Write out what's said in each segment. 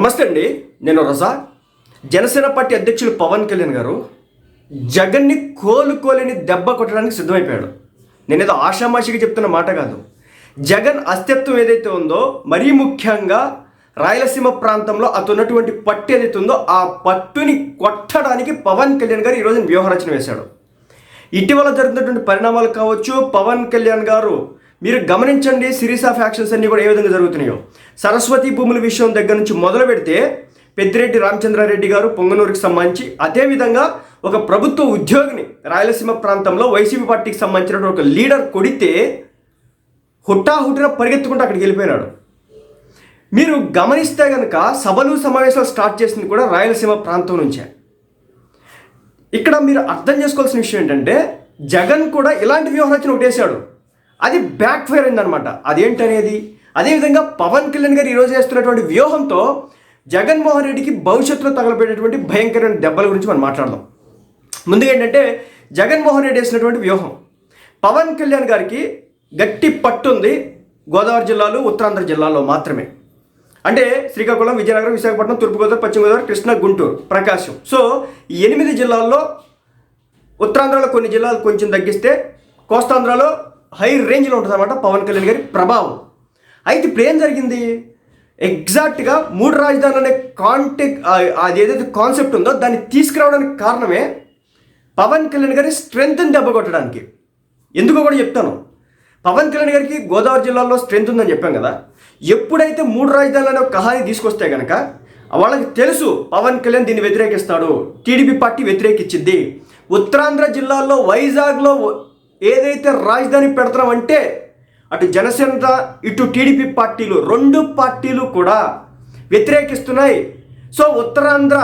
నమస్తే అండి నేను రజా. జనసేన పార్టీ అధ్యక్షులు పవన్ కళ్యాణ్ గారు జగన్ని కోలుకోలేని దెబ్బ కొట్టడానికి సిద్ధమైపోయాడు. నేను ఏదో ఆషామాషిగా చెప్తున్న మాట కాదు. జగన్ అస్తిత్వం ఏదైతే ఉందో మరీ ముఖ్యంగా రాయలసీమ ప్రాంతంలో అతను ఉన్నటువంటి పట్టు ఏదైతే ఉందో ఆ పట్టుని కొట్టడానికి పవన్ కళ్యాణ్ గారు ఈరోజు వ్యూహరచన వేశాడు. ఇటీవల జరుగుతున్నటువంటి పరిణామాలు కావచ్చు పవన్ కళ్యాణ్ గారు మీరు గమనించండి సిరీస్ ఆఫ్ యాక్షన్స్ అన్ని కూడా ఏ విధంగా జరుగుతున్నాయో. సరస్వతి భూముల విషయం దగ్గర నుంచి మొదలు పెడితే పెద్దిరెడ్డి రామచంద్రారెడ్డి గారు పొంగనూరుకి సంబంధించి అదేవిధంగా ఒక ప్రభుత్వ ఉద్యోగిని రాయలసీమ ప్రాంతంలో వైసీపీ పార్టీకి సంబంధించిన ఒక లీడర్ కొడితే హుటాహుటిన పరిగెత్తుకుంటూ అక్కడికి వెళ్ళిపోయినాడు. మీరు గమనిస్తే కనుక సభలు సమావేశాలు స్టార్ట్ చేసింది కూడా రాయలసీమ ప్రాంతం నుంచే. ఇక్కడ మీరు అర్థం చేసుకోవాల్సిన విషయం ఏంటంటే జగన్ కూడా ఇలాంటి వ్యూహరచన ఒకటేశాడు అది బ్యాక్ ఫైర్ అయిందనమాట అదేంటనేది? అదేవిధంగా పవన్ కళ్యాణ్ గారు ఈరోజు చేస్తున్నటువంటి వ్యూహంతో జగన్మోహన్ రెడ్డికి భవిష్యత్తులో తగలబెట్టేటువంటి భయంకరమైన దెబ్బల గురించి మనం మాట్లాడదాం. ముందుగా ఏంటంటే జగన్మోహన్ రెడ్డి వేసినటువంటి వ్యూహం. పవన్ కళ్యాణ్ గారికి గట్టి పట్టుంది గోదావరి జిల్లాలో ఉత్తరాంధ్ర జిల్లాలో మాత్రమే. అంటే శ్రీకాకుళం విజయనగరం విశాఖపట్నం తూర్పుగోదావరి పశ్చిమ గోదావరి కృష్ణా గుంటూరు ప్రకాశం. సో ఈ ఎనిమిది జిల్లాల్లో ఉత్తరాంధ్రలో కొన్ని జిల్లాలు కొంచెం తగ్గిస్తే కోస్తాంధ్రలో హై రేంజ్లో ఉంటుంది అనమాట పవన్ కళ్యాణ్ గారి ప్రభావం. అయితే ఇప్పుడు ఏం జరిగింది? ఎగ్జాక్ట్గా మూడు రాజధానులు అనే కాంటెక్ అది ఏదైతే కాన్సెప్ట్ ఉందో దాన్ని తీసుకురావడానికి కారణమే పవన్ కళ్యాణ్ గారి స్ట్రెంగ్త్ని దెబ్బ కొట్టడానికి ఎందుకో కూడా చెప్తాను. పవన్ కళ్యాణ్ గారికి గోదావరి జిల్లాలో స్ట్రెంత్ ఉందని చెప్పాం కదా. ఎప్పుడైతే మూడు రాజధానులు అనే ఒక కహాని తీసుకొస్తే కనుక వాళ్ళకి తెలుసు పవన్ కళ్యాణ్ దీన్ని వ్యతిరేకిస్తాడు టీడీపీ పార్టీ వ్యతిరేకించింది. ఉత్తరాంధ్ర జిల్లాలో వైజాగ్లో ఏదైతే రాజధాని పెడతామంటే అటు జనసేన ఇటు టీడీపీ పార్టీలు రెండు పార్టీలు కూడా వ్యతిరేకిస్తున్నాయి. సో ఉత్తరాంధ్ర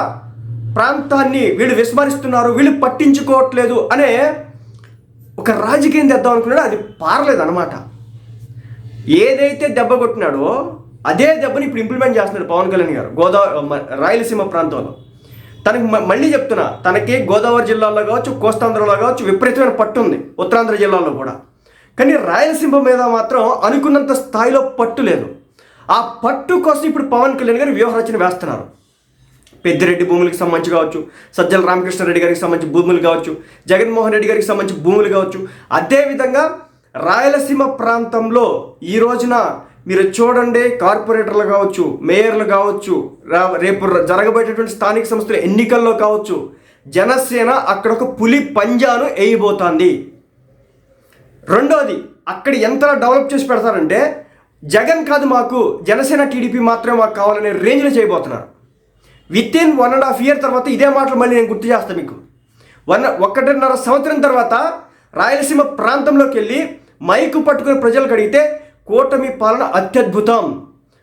ప్రాంతాన్ని వీళ్ళు విస్మరిస్తున్నారు వీళ్ళు పట్టించుకోవట్లేదు అనే ఒక రాజకీయం తెద్దాం అనుకున్నాడు అది పారలేదన్నమాట. ఏదైతే దెబ్బ కొట్టినాడో అదే దెబ్బని ఇప్పుడు ఇంప్లిమెంట్ చేస్తున్నాడు పవన్ కళ్యాణ్ గారు గోదావరి రాయలసీమ ప్రాంతంలో. తనకి మ- మళ్ళీ చెప్తున్నా తనకి గోదావరి జిల్లాలో కావచ్చు కోస్తాంధ్రలో కావచ్చు విపరీతమైన పట్టు ఉంది ఉత్తరాంధ్ర జిల్లాలో కూడా. కానీ రాయలసీమ మీద మాత్రం అనుకున్నంత స్థాయిలో పట్టు లేదు. ఆ పట్టు కోసం ఇప్పుడు పవన్ కళ్యాణ్ గారు వ్యూహరచన వేస్తున్నారు. పెద్దిరెడ్డి భూములకు సంబంధించి కావచ్చు సజ్జల రామకృష్ణారెడ్డి గారికి సంబంధించి భూములు కావచ్చు జగన్మోహన్ రెడ్డి గారికి సంబంధించి భూములు కావచ్చు అదేవిధంగా రాయలసీమ ప్రాంతంలో ఈ రోజున మీరు చూడండి కార్పొరేటర్లు కావచ్చు మేయర్లు కావచ్చు రా- రేపు ర- జరగబోయేటటువంటి స్థానిక సంస్థల ఎన్నికల్లో కావచ్చు జనసేన అక్కడ ఒక పులి పంజాను వేయబోతోంది. రెండోది అక్కడ ఎంత డెవలప్ చేసి పెడతారంటే జగన్ కాదు మాకు జనసేన టీడీపీ మాత్రమే మాకు కావాలనే రేంజ్లో చేయబోతున్నారు. With in one and half year తర్వాత ఇదే మాటలు మళ్ళీ నేను గుర్తు చేస్తాను మీకు. వన్ ఒకటిన్నర సంవత్సరం తర్వాత రాయలసీమ ప్రాంతంలోకి వెళ్ళి మైకు పట్టుకుని ప్రజలకు అడిగితే కూటమి పాలన అత్యద్భుతం.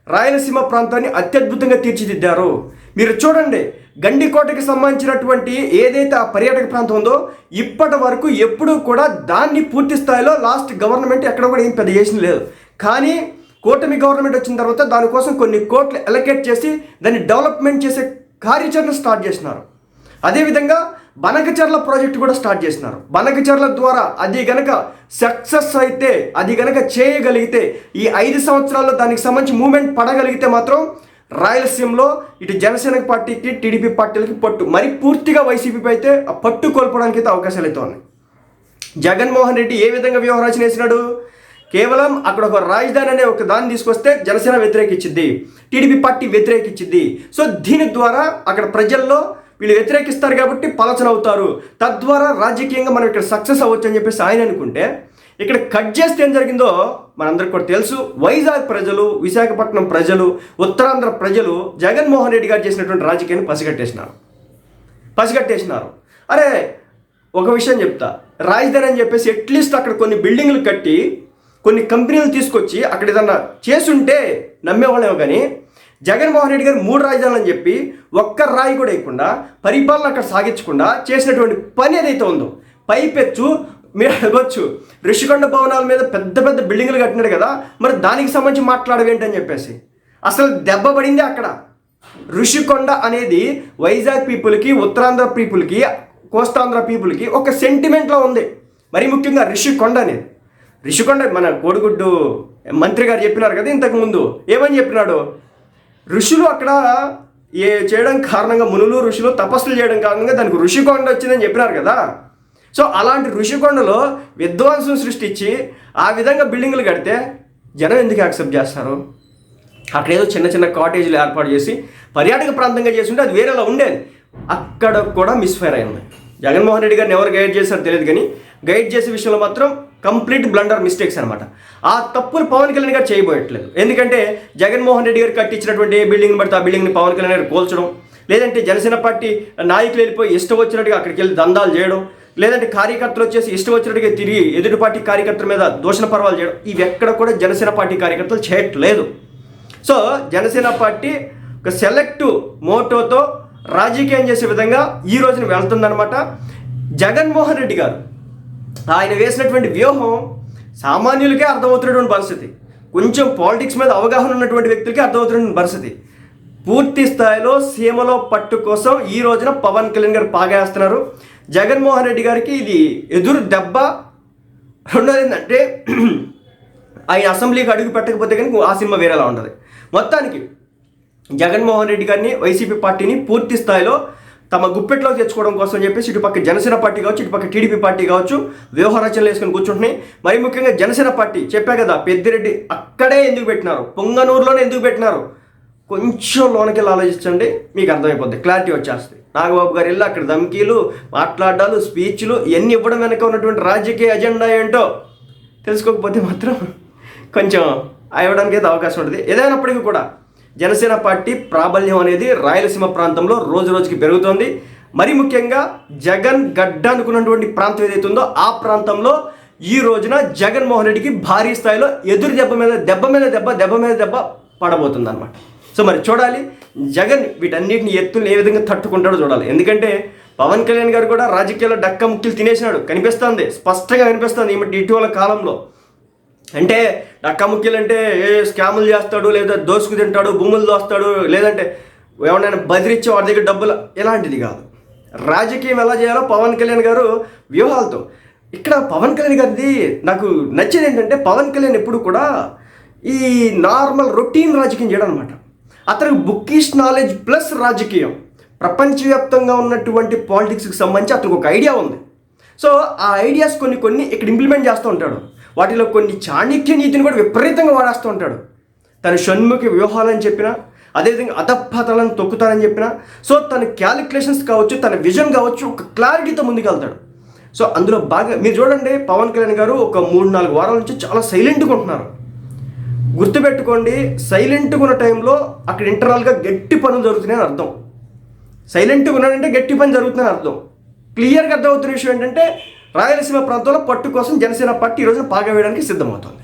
రాయలసీమ ప్రాంతాన్ని అత్యద్భుతంగా తీర్చిదిద్దారు. మీరు చూడండి గండికోటకి సంబంధించినటువంటి ఏదైతే ఆ పర్యాటక ప్రాంతం ఉందో ఇప్పటి వరకు ఎప్పుడూ కూడా దాన్ని పూర్తి స్థాయిలో లాస్ట్ గవర్నమెంట్ ఎక్కడ కూడా ఏం పెద్ద చేసిన లేదు. కానీ కూటమి గవర్నమెంట్ వచ్చిన తర్వాత దానికోసం కొన్ని కోట్లు ఎలకేట్ చేసి దాన్ని డెవలప్మెంట్ చేసే కార్యాచరణ స్టార్ట్ చేసినారు. అదేవిధంగా బనకచర్ల ప్రాజెక్ట్ కూడా స్టార్ట్ చేసినారు. బనకచర్ల ద్వారా అది గనక సక్సెస్ అయితే అది గనక చేయగలిగితే ఈ ఐదు సంవత్సరాల్లో దానికి సంబంధించి మూమెంట్ పడగలిగితే మాత్రం రాయలసీమలో ఇటు జనసేన పార్టీకి టీడీపీ పార్టీలకి పట్టు. మరి పూర్తిగా వైసీపీపై అయితే ఆ పట్టు కోల్పోవడానికి అయితే అవకాశాలు అయితే ఉన్నాయి. జగన్మోహన్ రెడ్డి ఏ విధంగా వ్యూహరచన వేసినాడు కేవలం అక్కడ ఒక రాజధాని అనే ఒక దాన్ని తీసుకొస్తే జనసేన వ్యతిరేకించింది టీడీపీ పార్టీ వ్యతిరేకించింది సో దీని ద్వారా అక్కడ ప్రజల్లో వీళ్ళు వ్యతిరేకిస్తారు కాబట్టి పలచన అవుతారు తద్వారా రాజకీయంగా మనం ఇక్కడ సక్సెస్ అవ్వచ్చు అని చెప్పేసి ఆయన అనుకుంటే ఇక్కడ కట్ చేస్తే ఏం జరిగిందో మనందరికి కూడా తెలుసు. వైజాగ్ ప్రజలు విశాఖపట్నం ప్రజలు ఉత్తరాంధ్ర ప్రజలు జగన్మోహన్ రెడ్డి గారు చేసినటువంటి రాజకీయాన్ని పసిగట్టేసినారు. పసిగట్టేసినారు. అరే ఒక విషయం చెప్తా. రాజధాని అని చెప్పేసి అట్లీస్ట్ అక్కడ కొన్ని బిల్డింగ్లు కట్టి కొన్ని కంపెనీలు తీసుకొచ్చి అక్కడ ఏదన్నా చేసుంటే నమ్మేవాళ్ళేమో కానీ జగన్మోహన్ రెడ్డి గారు మూడు రాజధానులు అని చెప్పి ఒక్క రాయి కూడా వేయకుండా పరిపాలన అక్కడ సాగించకుండా చేసినటువంటి పని ఏదైతే ఉందో పైపెచ్చు మీరు అడగొచ్చు ఋషికొండ భవనాల మీద పెద్ద పెద్ద బిల్డింగ్లు కట్టినాడు కదా మరి దానికి సంబంధించి మాట్లాడవేంటని చెప్పేసి. అసలు దెబ్బ పడింది అక్కడ. ఋషికొండ అనేది వైజాగ్ పీపుల్కి ఉత్తరాంధ్ర పీపుల్కి కోస్తాంధ్ర పీపుల్కి ఒక సెంటిమెంట్లో ఉంది. మరి ముఖ్యంగా ఋషికొండ అనేది. ఋషికొండ మన కోడిగుడ్డు మంత్రి గారు చెప్పినారు కదా ఇంతకుముందు ఏమని చెప్పినాడు? ఋషులు అక్కడ ఏ చేయడం కారణంగా మునులు ఋషులు తపస్సులు చేయడం కారణంగా దానికి ఋషికొండ వచ్చిందని చెప్పినారు కదా. సో అలాంటి ఋషికొండలో విధ్వంసం సృష్టించి ఆ విధంగా బిల్డింగ్లు కడితే జనం ఎందుకు యాక్సెప్ట్ చేస్తారు? అక్కడ ఏదో చిన్న చిన్న కాటేజీలు ఏర్పాటు చేసి పర్యాటక ప్రాంతంగా చేసి ఉంటే అది వేరేలా ఉండేది. అక్కడ కూడా మిస్ఫైర్ అయింది జగన్మోహన్ రెడ్డి గారిని ఎవరు గైడ్ చేశారో తెలియదు కానీ గైడ్ చేసే విషయంలో మాత్రం కంప్లీట్ బ్లండర్ మిస్టేక్స్ అనమాట ఆ తప్పులు పవన్ కళ్యాణ్ గారు చేయబోయట్లేదు. ఎందుకంటే జగన్మోహన్ రెడ్డి గారు కట్టించినటువంటి ఏ బిల్డింగ్ పడితే ఆ బిల్డింగ్ని పవన్ కళ్యాణ్ గారు కోల్చడం లేదంటే జనసేన పార్టీ నాయకులు వెళ్ళిపోయి ఇష్టం వచ్చినట్టుగా అక్కడికి వెళ్ళి దందాలు చేయడం లేదంటే కార్యకర్తలు వచ్చేసి ఇష్టం వచ్చినట్టుగా తిరిగి ఎదుటి పార్టీ కార్యకర్తల మీద దూషణ పర్వాలు చేయడం ఇవి ఎక్కడ కూడా జనసేన పార్టీ కార్యకర్తలు చేయట్లేదు. సో జనసేన పార్టీ ఒక సెలెక్ట్ మోటోతో రాజకీయం చేసే విధంగా ఈ రోజున వెళ్తుందనమాట జగన్మోహన్ రెడ్డి గారు ఆయన వేసినటువంటి వ్యూహం సామాన్యులకే అర్థమవుతున్నటువంటి పరిస్థితి. కొంచెం పాలిటిక్స్ మీద అవగాహన ఉన్నటువంటి వ్యక్తులకి అర్థమవుతున్నటువంటి పరిస్థితి. పూర్తి స్థాయిలో సీమలో పట్టు కోసం ఈ రోజున పవన్ కళ్యాణ్ గారు పాగేస్తున్నారు. జగన్మోహన్ రెడ్డి గారికి ఇది ఎదురు దెబ్బ. రెండోది ఏంటంటే ఆయన అసెంబ్లీకి అడుగు పెట్టకపోతే కనుక ఆ సినిమా వేరేలా ఉంటుంది. మొత్తానికి జగన్మోహన్ రెడ్డి గారిని వైసీపీ పార్టీని పూర్తి స్థాయిలో తమ గుప్పెట్లో తెచ్చుకోవడం కోసం చెప్పేసి ఇటుపక్క జనసేన పార్టీ కావచ్చు ఇటుపక్క టీడీపీ పార్టీ కావచ్చు వ్యూహరచనలు వేసుకొని కూర్చుంటున్నాయి. మరి ముఖ్యంగా జనసేన పార్టీ చెప్పా కదా పెద్దిరెడ్డి అక్కడే ఎందుకు పెట్టినారు? పొంగనూరులోనే ఎందుకు పెట్టినారు? కొంచెం లోనకెళ్ళి ఆలోచించండి మీకు అర్థమైపోద్ది. క్లారిటీ వచ్చేస్తుంది. నాగబాబు గారు వెళ్ళి అక్కడ ధమ్కీలు మాట్లాడాలు స్పీచ్లు ఇవన్నీ ఇవ్వడం వెనక ఉన్నటువంటి రాజకీయ ఎజెండా ఏంటో తెలుసుకోకపోతే మాత్రం కొంచెం అవ్వడానికి అయితే అవకాశం ఉంటుంది. ఏదైనప్పటికీ కూడా జనసేన పార్టీ ప్రాబల్యం అనేది రాయలసీమ ప్రాంతంలో రోజు రోజుకి పెరుగుతోంది. మరి ముఖ్యంగా జగన్ గడ్డ అనుకున్నటువంటి ప్రాంతం ఏదైతే ఉందో ఆ ప్రాంతంలో ఈ రోజున జగన్మోహన్ రెడ్డికి భారీ స్థాయిలో ఎదురు దెబ్బ మీద దెబ్బ మీద దెబ్బ దెబ్బ మీద దెబ్బ పడబోతుంది అనమాట సో మరి చూడాలి జగన్ వీటన్నిటిని ఎత్తులు ఏ విధంగా తట్టుకుంటాడో చూడాలి. ఎందుకంటే పవన్ కళ్యాణ్ గారు కూడా రాజకీయాల్లో డక్క ముక్కులు తినేసినాడు. కనిపిస్తుంది స్పష్టంగా కనిపిస్తుంది ఇటీవల కాలంలో. అంటే డక్క అంటే ఏ స్కాములు చేస్తాడు లేదా దోసుకు తింటాడు భూములు దోస్తాడు లేదంటే ఎవరైనా బదిరిచ్చి వాడి దగ్గర డబ్బులు ఇలాంటిది కాదు. రాజకీయం ఎలా చేయాలో పవన్ కళ్యాణ్ గారు వ్యూహాలతో. ఇక్కడ పవన్ కళ్యాణ్ గారిది నాకు నచ్చేది ఏంటంటే పవన్ కళ్యాణ్ ఎప్పుడు కూడా ఈ నార్మల్ రొటీన్ రాజకీయం చేయడం అనమాట అతనికి బుక్కిష్ నాలెడ్జ్ ప్లస్ రాజకీయం. ప్రపంచవ్యాప్తంగా ఉన్నటువంటి పాలిటిక్స్కి సంబంధించి అతనికి ఒక ఐడియా ఉంది. సో ఆ ఐడియాస్ కొన్ని కొన్ని ఇక్కడ ఇంప్లిమెంట్ చేస్తూ ఉంటాడు. వాటిలో కొన్ని చాణక్య నీతిని కూడా విపరీతంగా వాడేస్తూ ఉంటాడు. తన షణ్ముఖి వ్యూహాలని చెప్పిన అదేవిధంగా అధపతలను తొక్కుతానని చెప్పిన సో తన క్యాలిక్యులేషన్స్ కావచ్చు తన విజన్ కావచ్చు ఒక క్లారిటీతో ముందుకెళ్తాడు. సో అందులో బాగా మీరు చూడండి పవన్ కళ్యాణ్ గారు ఒక మూడు నాలుగు వారాల నుంచి చాలా సైలెంట్గా ఉంటున్నారు. గుర్తుపెట్టుకోండి సైలెంట్గా ఉన్న టైంలో అక్కడ ఇంటర్నల్గా గట్టి పనులు జరుగుతున్నాయని అర్థం. సైలెంట్గా ఉన్నాడంటే గట్టి పని జరుగుతుందని అర్థం. క్లియర్గా అర్థమవుతున్న విషయం ఏంటంటే రాయలసీమ ప్రాంతంలో పట్టు కోసం జనసేన పార్టీ ఈరోజు పాగా వేయడానికి సిద్ధమవుతోంది.